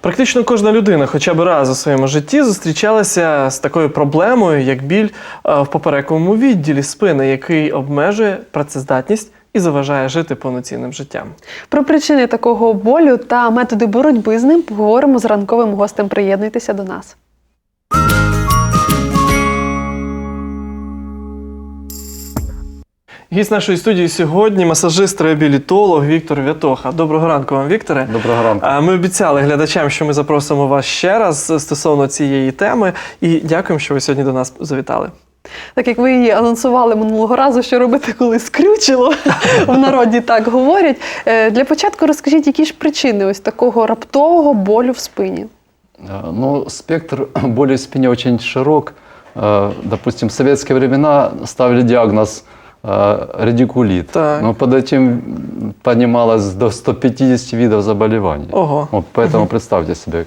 Практично кожна людина хоча б раз у своєму житті зустрічалася з такою проблемою, як біль е, в поперековому відділі спини, який обмежує працездатність і заважає жити повноцінним життям. Про причини такого болю та методи боротьби з ним поговоримо з ранковим гостем. Приєднуйтеся до нас. Гість нашої студії сьогодні масажист-реабілітолог Віктор Вятоха. Доброго ранку вам, Вікторе. Доброго ранку. А, Ми обіцяли глядачам, що ми запросимо вас ще раз стосовно цієї теми. І дякуємо, що ви сьогодні до нас завітали. Так як ви її анонсували минулого разу, що робити, коли скрючило, в народі так говорять. Е, Для початку розкажіть, які ж причини ось такого раптового болю в спині. Э, Ну, спектр боли в спине очень широк. Э, Допустим, в советские времена ставили диагноз э, радикулит. Так. Но под этим понималось до 150 видов заболеваний. Ого. Вот поэтому представьте себе.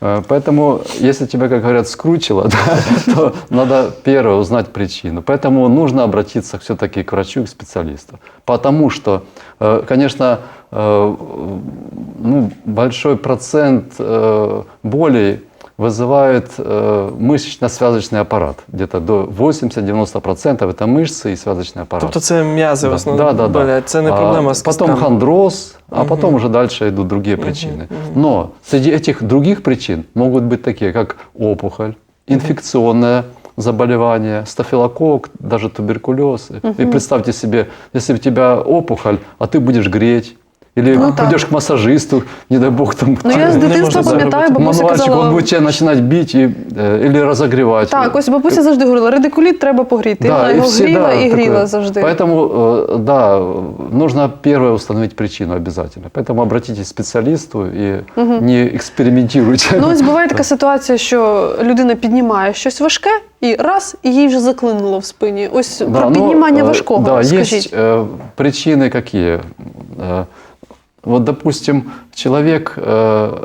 Э, Поэтому, если тебя, как говорят, скручило, да, то надо первое узнать причину. Поэтому нужно обратиться все-таки к врачу, к специалисту. Потому что, э, конечно, э, ну, большой процент болей вызывает э, мышечно-связочный аппарат. Где-то до 80-90% это мышцы и связочный аппарат. Тобто це м'язи в Да, основному да, да, да. болять. Це не А проблема з Потом кістками. хондроз, а потом уже дальше идут другие причины. Но среди этих других причин могут быть такие, как опухоль, инфекционное заболевание, стафилококк, даже туберкулез. И представьте себе, если у тебя опухоль, а ты будешь греть, или Ну, так. придешь к массажисту, не дай бог там Ну я з Не дитинства можна пам'ятаю, заробити. бабуся мануальчик, он казала. будет тебя начинать бить и, э, или разогревать. Так, ось бабуся завжди говорила, радикуліт треба погріти. Вона и його всегда гріла і гріла такое. завжди. Поэтому, э, да, нужно первое установить причину обязательно. Поэтому обратитесь к специалисту и не экспериментируйте. Ну, ось буває така ситуація, що людина піднімає щось важке, і раз, і їй вже заклинуло в спині. Ось Да, про ну, піднімання э, важкого Да, скажіть. есть э, причины какие. Э, Вот, допустим, человек, э,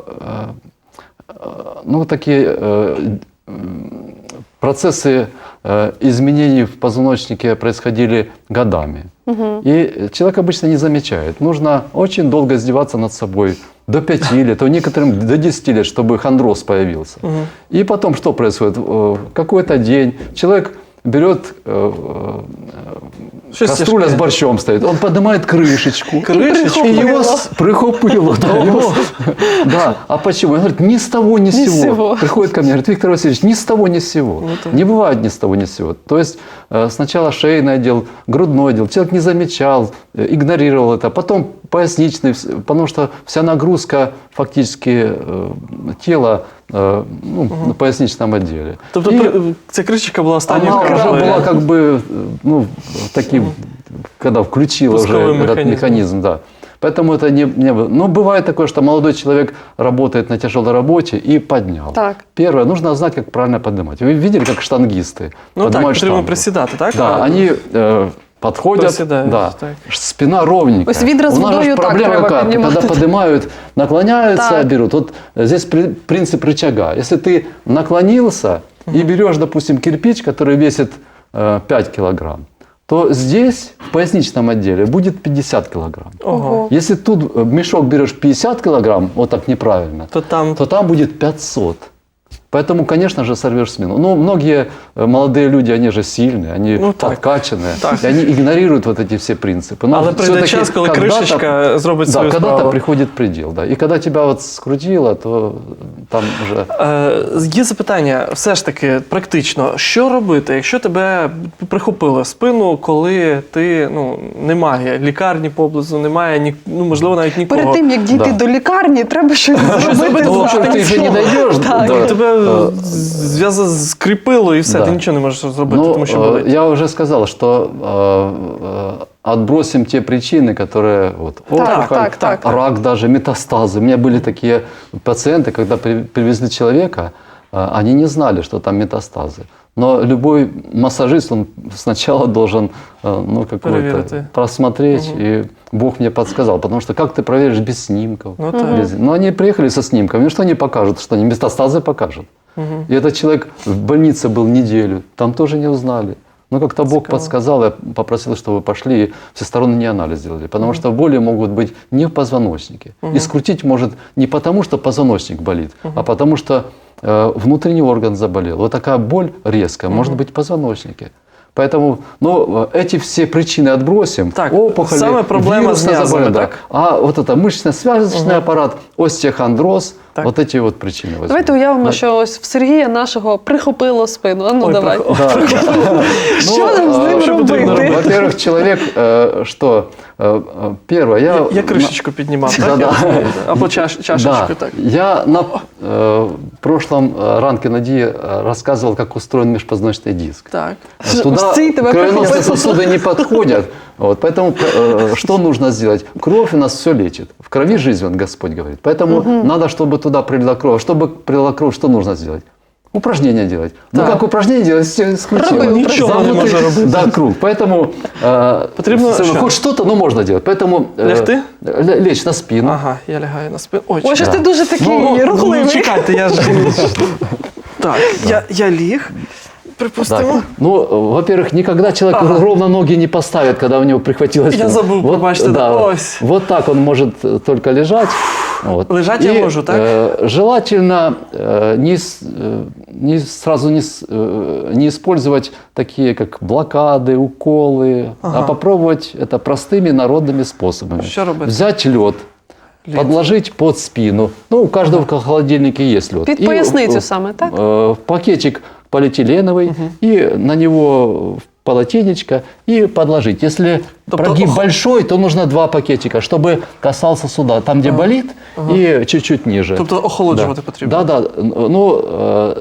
э, ну, такие э, процессы изменений в позвоночнике происходили годами. И человек обычно не замечает. Нужно очень долго издеваться над собой. До 5 лет, а некоторым до 10 лет, чтобы хондроз появился. И потом что происходит? Какой-то день человек берет Щось кастрюля тяжке. с борщом стоит, он поднимает крышечку. Крышечку? И его с- прихопыло. Да, его да. А почему? Он говорит, ни с того, ни с Ни с сего. сего. Приходит ко мне, говорит, Виктор Васильевич, ни с того, ни с сего. Не бывает ни с того, ни с сего. То есть э, сначала шейный отдел, грудной отдел. Человек не замечал, э, игнорировал это. Потом поясничный, вс- потому что вся нагрузка фактически э, тела ну, на поясничном отделе. Тобто при- ця кришечка була останньою она уже крапкою. была как бы, э, ну, таким, когда включила уже Пусковым этот механизм, да. Поэтому это не, не было. Но бывает такое, что молодой человек работает на тяжелой работе и поднял. Так. Первое, нужно знать, как правильно поднимать. Вы видели, как штангисты Ну так, поднимают потрібно штангу? присідати, так? Да, А, они э, подходят, Приседают, да, так. спина ровненькая. Ось відра з У нас же водою так проблема треба какая? піднімати. Когда поднимают, наклоняются, Так. берут. Вот здесь при- принцип рычага. Если ты наклонился и берешь, допустим, кирпич, который весит э, 5 килограмм, то здесь, в поясничном отделе, будет 50 килограмм. Ого. Если тут э, мешок берешь 50 килограмм, вот так неправильно, То там то там будет 500. Поэтому, конечно же, сорвешь спину. Но многие э, молодые люди, они же сильные, они Ну, так. подкачанные, Так. и они игнорируют вот эти все принципы. Но Але прийде всё-таки час, коли когда-то- кришечка зробить да, свою когда-то справу. приходит предел, да. И когда тебя вот скрутило, то там уже... Е, Є запитання, все ж таки, практично, що робити, якщо тебе прихопило спину, коли ти ну немає лікарні поблизу, немає ні, ну можливо навіть нікого. Перед тим, як дійти Да. до лікарні, треба щось зробити. зробити, з тому що вами. ти вже не дійдеш Так. до- Тебе Е, зв'яза скріпило і все, да. ти нічого не можеш зробити, Ну, тому що э, болить. я уже сказал, что э, э, отбросим те причины, которые вот, Так, опухоль, так, так. рак даже, метастазы. У меня были такие пациенты, когда при- привезли человека, э, они не знали, что там метастазы. Но любой массажист, он сначала должен э, ну, какую-то просмотреть, и Бог мне подсказал. Потому что как ты проверишь без снимков? Ну, так. без- Но они приехали со снимками, ну что они покажут? Что они метастазы покажут? И этот человек в больнице был неделю, там тоже не узнали. Но как-то Бог подсказал, я попросил, чтобы вы пошли и всесторонний анализ сделали. Потому что боли могут быть не в позвоночнике. И скрутить может не потому, что позвоночник болит, а потому что э, внутренний орган заболел. Вот такая боль резкая может быть в позвоночнике. Поэтому, ну, э, эти все причины отбросим. Так, Опухоли, самая проблема с заболевание, да. А вот это мышечно-связочный аппарат, остеохондроз, Так. вот эти вот причины. возьмем. Давайте уявимо, Да. що ось в Сергія нашого прихопило спину. А ну Ой, давай. прихо- Да. Що нам з э, ним що потрібно робити? робити? Во-первых, человек, э, что, э, э, первое, я... Я, я кришечку піднімав, так? Да-да. Я розумію, да. Або чаш, чашечку, Да, так. я на э, прошлом э, ранке Надії э, рассказывал, как устроен межпозвоночный диск. Так. Туда Всі тебе кровеносные прихопили. сосуды не подходят. Вот, поэтому э, что нужно сделать? Кровь у нас все лечит. В крови жизнь, вот Господь говорит. Поэтому надо, чтобы туда прилила кровь. Чтобы прилила кровь, что нужно сделать? Упражнения делать. Ну Так. как упражнения делать? Все исключено. Робив Нічого не Замкнутый, може робити. Да, круг. Поэтому э, Потрібно с- що? хоть что-то, но можно делать. Поэтому э, Лягти? ле- лечь на спину. Ага, я лягаю на спину. Ой, Ой, щось Да. ти дуже такий Ну, рухливий. Ну, чекайте, я ж. так, я, я ліг. Да. Припустимо. Ну, э, во-первых, никогда человек Ага. ровно ноги не поставит, когда у него прихватило спину. забыл, пробачьте, да, ось. вот так он может э, только лежать. Вот. Лежать я И, можу, так? э, желательно э, не, э, не сразу не, э, не использовать такие, как блокады, уколы, Ага. а попробовать это простыми народными способами. Що робити? Взять лед, Лід. подложить под спину. Ну, у каждого в холодильнике есть лед. Під И, поясницю э, саме, так? э, пакетик полиэтиленовый и на него полотенечко и подложить. Если Тобто прогиб большой, то нужно два пакетика, чтобы касался сюда, там, где болит, и чуть-чуть ниже. Тобто охолоджувати Да. потрібно. Да, да. Ну, э,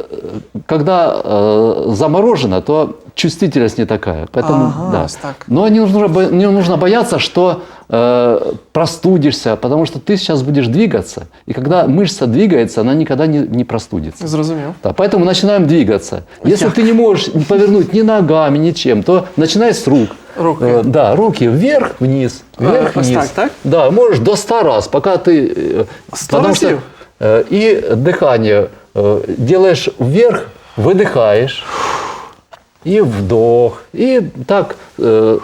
когда э, заморожено, то чувствительность не такая. Поэтому, Ага, да. так. Но не нужно, не нужно бояться, что э, простудишься, потому что ты сейчас будешь двигаться. И когда мышца двигается, она никогда не, не простудится. Зрозумів. Да, поэтому начинаем двигаться. Если Як? ты не можешь повернуть ни ногами, ничем, то начинай с рук. Руки. Э, да, руки вверх, вниз, вверх, ось вниз. так, так? Да, можешь до 100 раз, пока ты... э, 100 потому что, разів? э, и дыхание э, делаешь вверх, выдыхаешь. І вдох, і так. Е,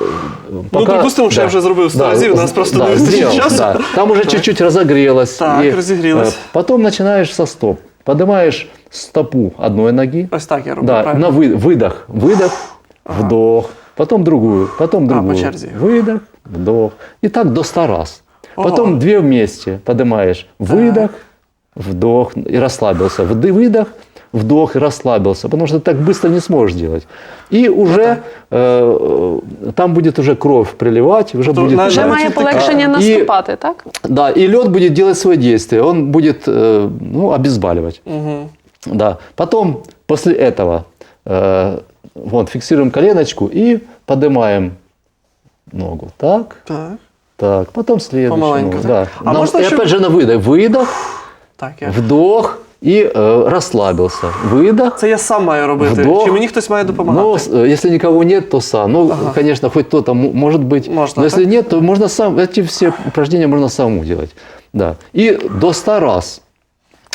пока, припустимо, що я вже зробив 100 разів, у нас просто не да, вистачить сделал, часу. Да. Там уже чуть-чуть разогрелось. Так, и, разогрелось. э, Потом начинаешь со стоп. Поднимаешь стопу одной ноги. Ось так я роблю, Да, правильно? на вы- выдох, выдох, вдох, потом другую, потом по другую. черзи. Выдох, вдох. И так до 100 раз. Ого. Потом две вместе поднимаешь. Выдох, вдох и расслабился. Вды- Выдох, вдох и расслабился. Потому что ты так быстро не сможешь делать. И уже э, там будет уже кровь приливать, уже То будет... на- Вже навіть має і така- полегшення І- наступати, так? Да, и лед будет делать свое действие. Он будет э, ну, обезболивать. Угу. Да. Потом, после этого, э, вот, фиксируем коленочку и поднимаем ногу. Так, Так. так. Потом следующую Помаленьку, ногу. Да. А На- можно и еще- опять же на выдох. Выдох, Так, я. вдох и э, расслабился. Выдох. Це я сам маю робити. Вдох. Чи мені хтось має допомагати? Ну, э, если никого нет, то сам. Ну, Ага. конечно, хоть кто-то может быть. Можно, но если так? нет, то можно сам. Эти все упражнения можно самому делать. Да. И до 100 раз.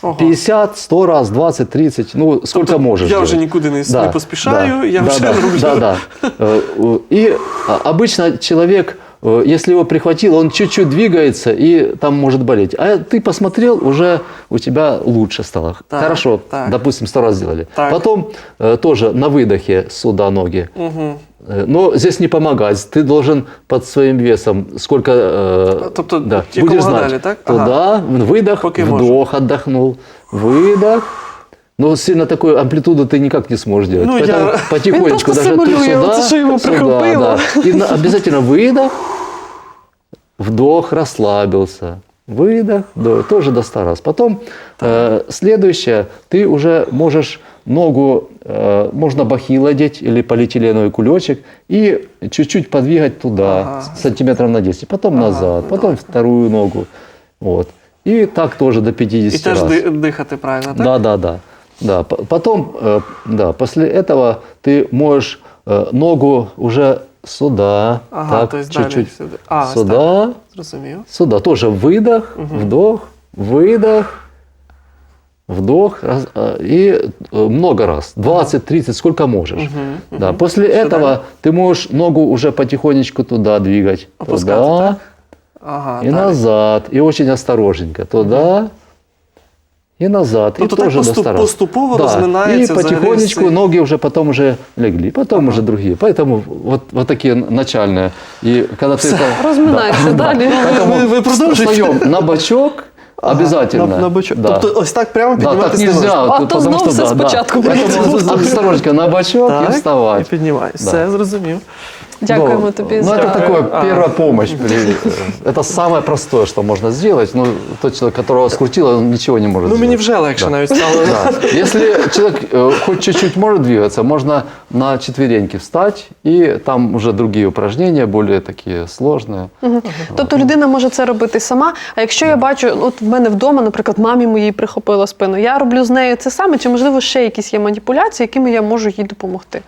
Ого. 50, 100 раз, 20, 30, ну сколько Тобто можешь. я делать. вже нікуди не, не поспішаю, да, я да, вже да, роблю. Да, да. Э, И а, обычно человек, если его прихватило, он чуть-чуть двигается и там может болеть. А ты посмотрел, уже у тебя лучше стало. Так, Хорошо, так. допустим, 100 раз сделали. Так. Потом э, тоже на выдохе сюда ноги. Угу. Э, Но здесь не помогать. Ты должен под своим весом, сколько э, Тобто, да, будешь знать. гадали, так? Ага. Туда, выдох, Поки вдох, отдохнул, выдох. Но сильно такую амплитуду ты никак не сможешь делать. Ну, Поэтому я- потихонечку даже ты сюда, оце, що йому сюда, да. И обязательно выдох, вдох, расслабился. Выдох, вдох, тоже до 100 раз. Потом э, следующее, ты уже можешь ногу, э, можно бахил одеть или полиэтиленовый кулечек и чуть-чуть подвигать туда, Ага. сантиметров на 10, потом Ага, назад, потом вторую ногу. Вот. И так тоже до 50 І теж раз. ди- дихати правильно, так? Да, да, да. да. Потом, э, да, после этого ты можешь э, ногу уже сюда, Ага, так, то есть далі чуть-чуть сюди. А, ось сюда, Зрозумів. сюда. Тоже выдох, вдох, выдох, вдох раз, э, и э, много раз, 20, 30, сколько можешь. Да. После Что этого далее? ты можешь ногу уже потихонечку туда двигать. Опускать, туда так? Ага, и далі. назад. И очень осторожненько. Туда и назад. Тобто и так тоже поступ- до стара. поступово да. розминається И взагалі потихонечку всі- ноги уже потом уже легли, потом уже другие. Поэтому вот, вот такие начальные. И когда ты это... Розминаємося далі. Поэтому Ви- ви продовжуйте. встаем на бочок обязательно. На, на бочок. Да. Тобто ось так прямо Да, так підніматися не нельзя. можна. А то знов все спочатку Поэтому придется. осторожненько на бочок и Так, і вставать. піднімаюсь. Да. Все, зрозумів. Дякуємо Ну, тобі Ну, за это такое А. первая помощь. при- Это самое простое, что можно сделать. Ну, тот человек, которого скрутило, он ничего не может Ну мені сделать. вже легше Да. навіть стало. Да. Если человек э, хоть чуть-чуть может двигаться, можно на четвереньки встать, и там уже другие упражнения, более такие сложные. Тобто людина може це робити сама. А якщо я бачу, от в мене вдома, наприклад, мамі моїй прихопила спину, я роблю з нею це саме, чи можливо ще якісь є маніпуляції, якими я можу їй допомогти?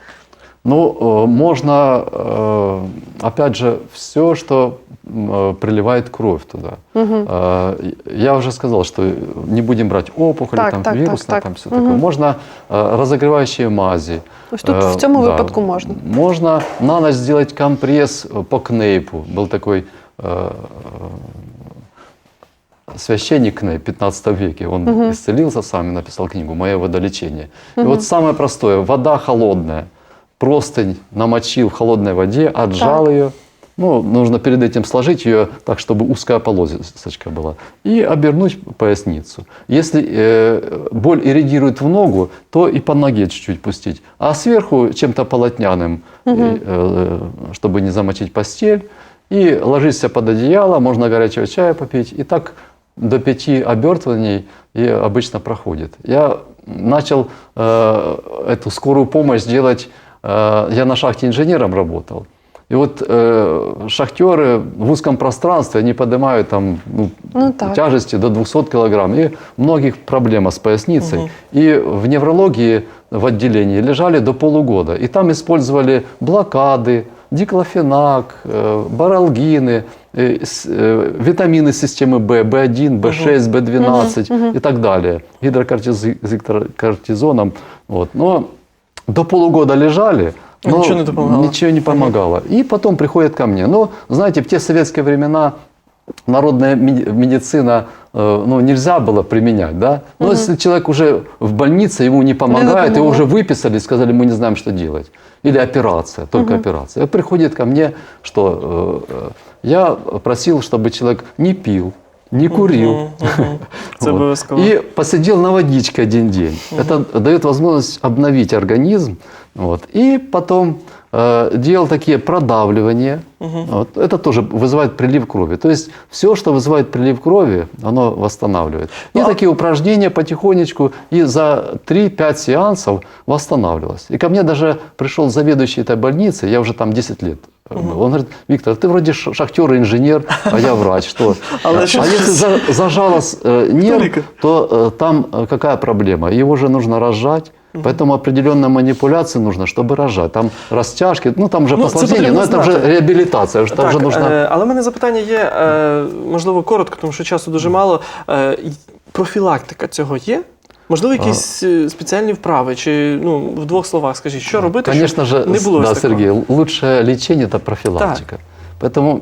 Ну, э, можно, э, опять же, все, что э, приливает кровь туда. Э, Я уже сказал, что не будем брать опухоли, Так, там, так, вирусные, так, так. там все такое. Можно разогревающие мази. Ось тут в цьому да. випадку можна. Можно на ночь сделать компресс по Кнейпу. Был такой священник Кнейп в 15 веке. Он исцелился сам и написал книгу «Мое водолечение». И вот самое простое. Вода холодная. Простынь намочил в холодной воде, отжал ее. Ну, нужно перед этим сложить ее так, чтобы узкая полосочка была. И обернуть поясницу. Если э, боль ирригирует в ногу, то и по ноге чуть-чуть пустить. А сверху чем-то полотняным, и, э, чтобы не замочить постель. И ложишься под одеяло, можно горячего чая попить. И так до пяти обертываний и обычно проходит. Я начал э, эту скорую помощь делать, э, я на шахте инженером работал. И вот э, шахтеры в узком пространстве, они поднимают там ну, Ну, так. тяжести до 200 килограмм. И многих проблема с поясницей. И в неврологии в отделении лежали до полугода. И там использовали блокады, диклофенак, э, баралгины, э, э, витамины системы В, В1, В6, В12 и так далее. Гидрокортизоном. Вот. Но до полугода лежали, но Ничего не помогало. Ничего не помогало. И потом приходят ко мне. Но, знаете, в те советские времена народная медицина э, ну, нельзя было применять, да? Но если человек уже в больнице, ему не помогает, его уже выписали, сказали, мы не знаем, что делать. Или операция, только операция. И приходит ко мне, что э, э, я просил, чтобы человек не пил, не курил. Це Вот. обов'язково. И посидел на водичке один день. Это дает возможность обновить организм. Вот. И потом э, делал такие продавливания. Вот. Это тоже вызывает прилив крови. То есть все, что вызывает прилив крови, оно восстанавливает. И Ну, а- такие упражнения потихонечку. И за 3-5 сеансов восстанавливалось. И ко мне даже пришел заведующий этой больницы, я уже там 10 лет был. Он говорит, Виктор, ты вроде шахтер, инженер, а я врач. Что? А що если ж- за- зажалось э, нерв, то э, там какая проблема? Его же нужно разжать. Поэтому определенная манипуляция нужна, чтобы разжать. Там растяжки, ну там же Ну, це послабление, но потрібно это знати. уже реабилитация. Там Так, же нужно... е, але в мене запитання є, е, можливо, коротко, тому що часу дуже мало. Е, й- профілактика цього є? Можливо, якісь е, спеціальні вправи, чи ну, в двох словах скажіть, що робити, Конечно же, щоб не було да, ось такого? Сергей, лучшее лечение – это профилактика. Поэтому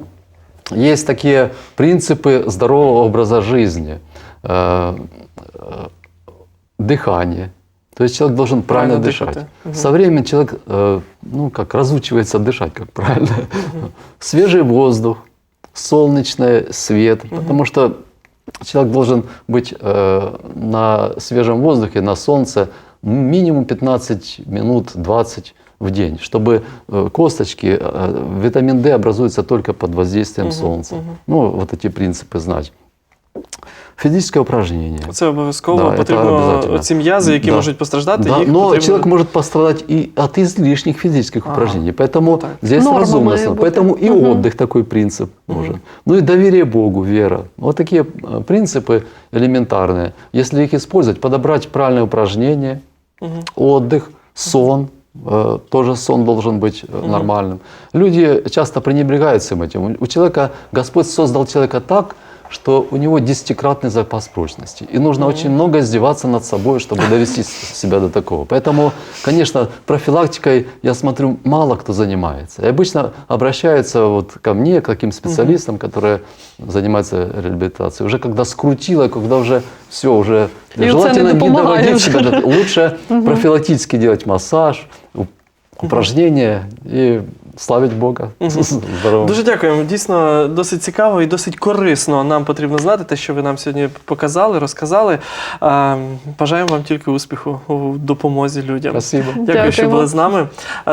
есть такие принципы здорового образа жизни. Э, э, Дыхание. То есть человек должен правильно, Правильно дышать. дышать, да. Со временем человек, э, ну, как разучивается дышать, как правильно. Свежий воздух, солнечный свет, потому что человек должен быть э, на свежем воздухе, на солнце минимум 15 минут, 20 в день, чтобы э, косточки, э, витамин D образуется только под воздействием солнца. Ну, вот эти принципы знать. Физическое упражнение. Це обов'язково Да, це потрібно обов'язково. ці м'язи, які Да. можуть постраждати, Да, їх но потрібно... человек может пострадать и от излишних физических Ага. упражнений. Поэтому так. здесь Норма разумность. моя будет. Поэтому и отдых такой принцип нужен. Ну и доверие Богу, вера. Вот такие э, принципы элементарные. Если их использовать, подобрать правильное упражнение, отдых, сон. э, Тоже сон должен быть э, нормальным. Люди часто пренебрегают всем этим. У человека, Господь создал человека так, что у него десятикратный запас прочности. И нужно очень много издеваться над собой, чтобы довести себя до такого. Поэтому, конечно, профилактикой, я смотрю, мало кто занимается. И обычно обращаются вот ко мне, к таким специалистам, которые занимаются реабилитацией. Уже когда скрутило, когда уже все, уже И желательно не доводить себя до Лучше профилактически делать массаж, упражнения и славить Бога здоровым. Дуже дякуємо. Дійсно, досить цікаво і досить корисно. Нам потрібно знати те, що ви нам сьогодні показали, розказали. А, Бажаємо вам тільки успіху у допомозі людям. Спасибо. Дякую, що були з нами.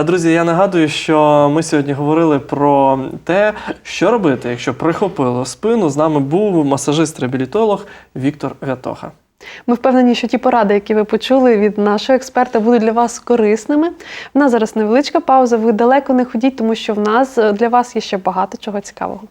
Друзі, я нагадую, що ми сьогодні говорили про те, що робити, якщо прихопило спину. З нами був масажист-реабілітолог Віктор Вятоха. Ми впевнені, що ті поради, які ви почули від нашого експерта, будуть для вас корисними. В нас зараз невеличка пауза. Ви далеко не ходіть, тому що в нас е, для вас є ще багато чого цікавого.